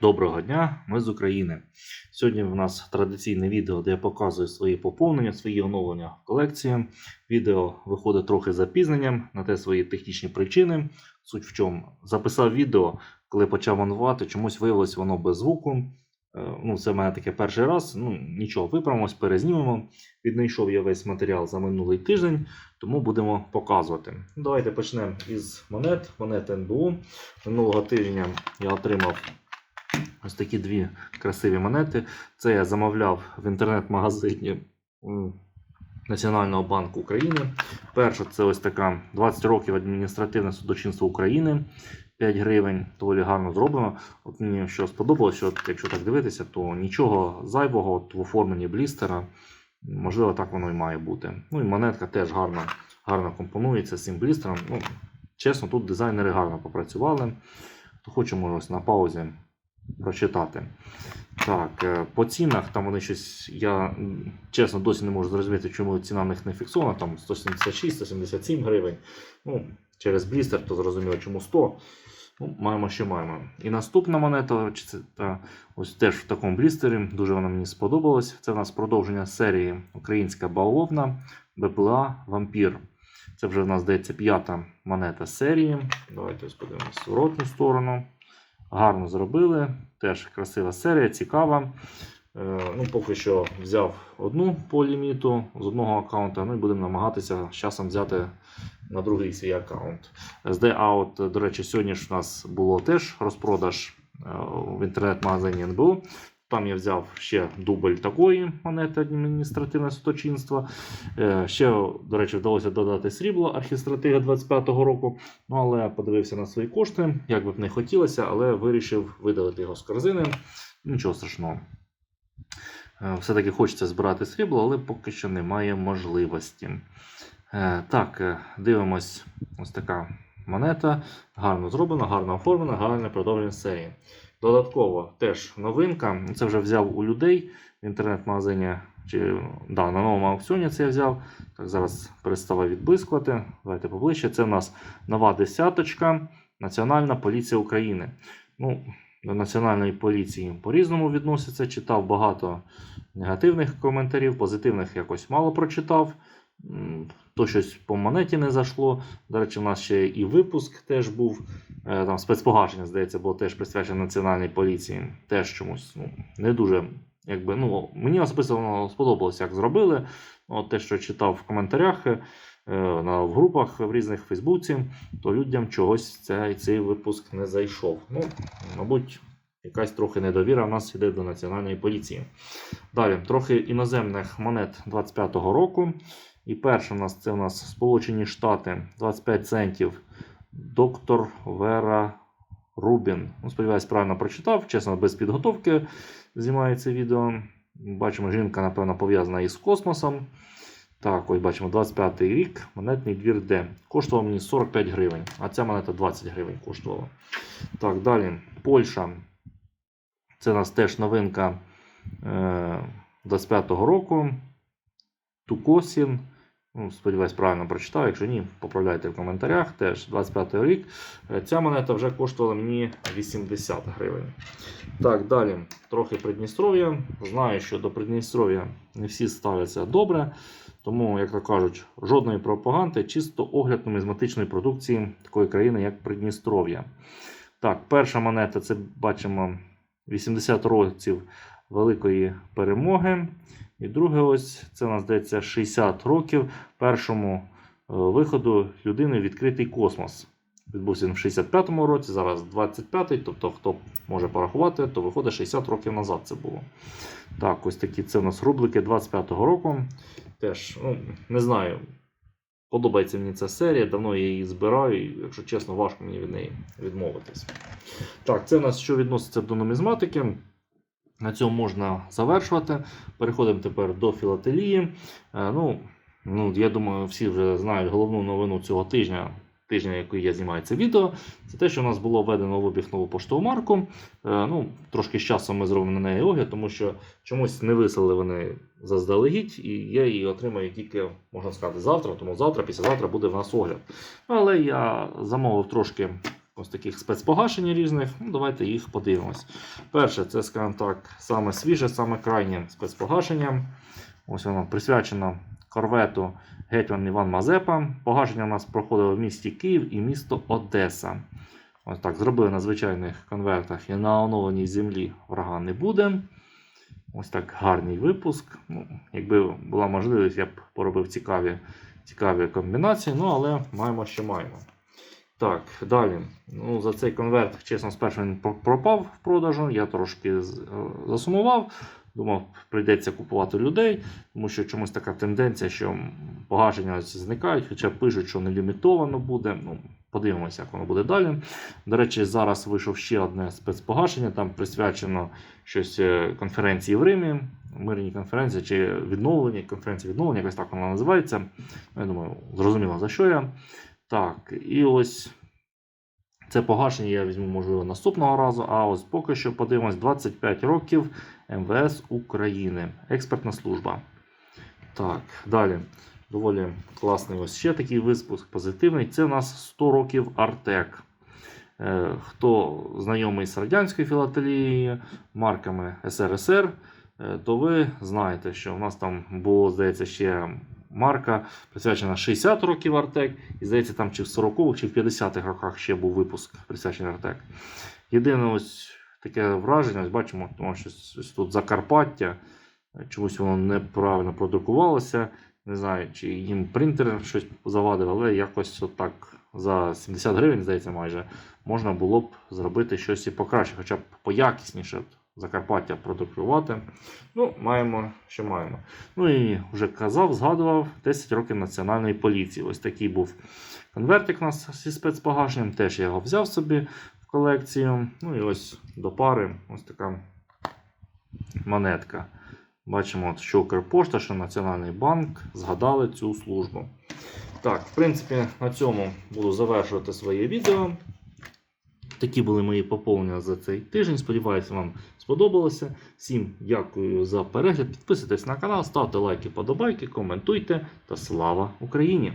Доброго дня, ми з України. Сьогодні в нас традиційне відео, де я показую свої поповнення, свої оновлення в колекції. Відео виходить трохи запізненням на те свої технічні причини. Суть в чому записав відео, коли почав монтувати, чомусь виявилось воно без звуку. Е, Ну, це в мене таке перший раз. Ну, нічого, виправимось, перезнімемо. Віднайшов я весь матеріал за минулий тиждень, тому будемо показувати. Давайте почнемо із монет. Монет НБУ. Минулого тижня я отримав ось такі дві красиві монети. Це я замовляв в інтернет-магазині Національного банку України. Перша це ось така 20 років адміністративне судочинство України. 5 гривень, доволі гарно зроблено. От мені що сподобалося, що якщо так дивитися, то нічого зайвого от в оформленні блістера. Можливо, так воно і має бути. Ну і монетка теж гарно, гарно компонується з цим блістером. Ну, чесно, тут дизайнери гарно попрацювали. То хочемо ось на паузі прочитати. Так, е, по цінах там вони щось. Я чесно досі не можу зрозуміти, чому ціна в них не фіксована. Там 176-177 гривень. Ну, через блістер, то зрозуміло, чому 100. Ну, маємо, що маємо. І наступна монета, чи це та, ось теж в такому блістері. Дуже вона мені сподобалась. Це в нас продовження серії Українська бавовна, БПЛА Вампір. Це вже в нас здається п'ята монета серії. Давайте ось в зворотну сторону. Гарно зробили. Теж красива серія, цікава. Е, Ну, поки що взяв одну по ліміту з одного аккаунта. Ну і будемо намагатися з часом взяти на другий свій аккаунт. SD Out, до речі, сьогодні ж у нас було теж розпродаж е, в інтернет-магазині НБУ. Там я взяв ще дубль такої монети адміністративне судочинство. Е, Ще, до речі, вдалося додати срібло архістратига 25-го року. Ну, але подивився на свої кошти, як би б не хотілося, але вирішив видалити його з корзини. Нічого страшного. Е, Все-таки хочеться збирати срібло, але поки що немає можливості. Е, Так, дивимось. Ось така монета. Гарно зроблена, гарно оформлена, гарне продовження серії. Додатково теж новинка. Це вже взяв у людей в інтернет-магазині. Чи, да, на новому аукціоні це я взяв. Так, зараз перестала відблискувати. Давайте поближче. Це в нас нова десяточка. Національна поліція України. Ну, до національної поліції по-різному відносяться. Читав багато негативних коментарів, позитивних якось мало прочитав. То щось по монеті не зайшло. До речі, у нас ще і випуск теж був. Е, Там спецпогашення, здається, було теж присвячено національній поліції. Теж чомусь ну, не дуже. Якби, ну, мені особисто воно сподобалося, як зробили. От те, що читав в коментарях е, на, в групах в різних Фейсбуці, то людям чогось цей, цей випуск не зайшов. Ну, мабуть, якась трохи недовіра в нас йде до національної поліції. Далі, трохи іноземних монет 25-го року. І перше у нас це у нас Сполучені Штати 25 центів. Доктор Вера Рубін. Ну, сподіваюсь, правильно прочитав. Чесно, без підготовки знімаю це відео. Бачимо, жінка, напевно, пов'язана із космосом. Так, ось бачимо 25 й рік, монетний двір Д. Коштував мені 45 гривень, а ця монета 20 гривень коштувала. Так, далі. Польща. Це у нас теж новинка е, 25-го року. Тукосін. Ну, сподіваюсь, правильно прочитав. Якщо ні, поправляйте в коментарях. Теж 25 й рік. Е, Ця монета вже коштувала мені 80 гривень. Так, далі. Трохи Придністров'я. Знаю, що до Придністров'я не всі ставляться добре. Тому, як то кажуть, жодної пропаганди, чисто огляд нумізматичної продукції такої країни, як Придністров'я. Так, перша монета це бачимо 80 років великої перемоги. І друге, ось це нас здається 60 років першому е, виходу людини в відкритий космос. Відбувся він в 65-му році, зараз 25-й, тобто хто може порахувати, то виходить 60 років назад це було. Так, ось такі це у нас рублики 25-го року. Теж, ну, не знаю, подобається мені ця серія, давно я її збираю, і, якщо чесно, важко мені від неї відмовитись. Так, це у нас що відноситься до нумізматики. На цьому можна завершувати. Переходимо тепер до філателії. Е, Ну, ну, я думаю, всі вже знають головну новину цього тижня, тижня, який я знімаю це відео. Це те, що у нас було введено в обіг нову поштову марку. Е, Ну, трошки з часом ми зробимо на неї огляд, тому що чомусь не висели вони заздалегідь, і я її отримаю тільки, можна сказати, завтра, тому завтра, післязавтра буде в нас огляд. Але я замовив трошки ось таких спецпогашень різних. Ну, давайте їх подивимось. Перше, це, скажімо так, саме свіже, саме крайнє спецпогашення. Ось воно присвячено корвету Гетьман Іван Мазепа. Погашення у нас проходило в місті Київ і місто Одеса. Ось так, зробили на звичайних конвертах і на оновленій землі врага не буде. Ось так гарний випуск. Ну, якби була можливість, я б поробив цікаві, цікаві комбінації, ну але маємо, що маємо. Так, далі. Ну, за цей конверт, чесно, спершу він пропав в продажу. Я трошки е, засумував. Думав, прийдеться купувати людей, тому що чомусь така тенденція, що погашення зникають, хоча пишуть, що не лімітовано буде. Ну, подивимося, як воно буде далі. До речі, зараз вийшов ще одне спецпогашення, там присвячено щось е, конференції в Римі, мирній конференції чи відновлення, конференції відновлення, якось так вона називається. Я думаю, зрозуміло за що я. Так, і ось це погашення я візьму, можливо, наступного разу. А ось поки що подивимось 25 років МВС України. Експертна служба. Так, далі. Доволі класний ось ще такий випуск позитивний. Це у нас 100 років Артек. Е, Хто знайомий з радянською філателією, марками СРСР, е, то ви знаєте, що в нас там було, здається, ще марка присвячена 60 років Артек. І здається, там чи в 40-х, чи в 50-х роках ще був випуск присвячений Артек. Єдине ось таке враження, ось бачимо, тому що тут Закарпаття, чомусь воно неправильно продрукувалося. Не знаю, чи їм принтер щось завадив, але якось отак за 70 гривень, здається, майже можна було б зробити щось і покраще, хоча б поякісніше Закарпаття продрукувати. Ну, маємо, що маємо. Ну і вже казав, згадував 10 років національної поліції. Ось такий був конвертик у нас зі спецпогашенням. Теж я його взяв собі в колекцію. Ну і ось до пари ось така монетка. Бачимо, що Укрпошта, що Національний банк згадали цю службу. Так, в принципі, на цьому буду завершувати своє відео. Такі були мої поповнення за цей тиждень. Сподіваюся, вам сподобалося. Всім дякую за перегляд. Підписуйтесь на канал, ставте лайки, подобайки, коментуйте та слава Україні!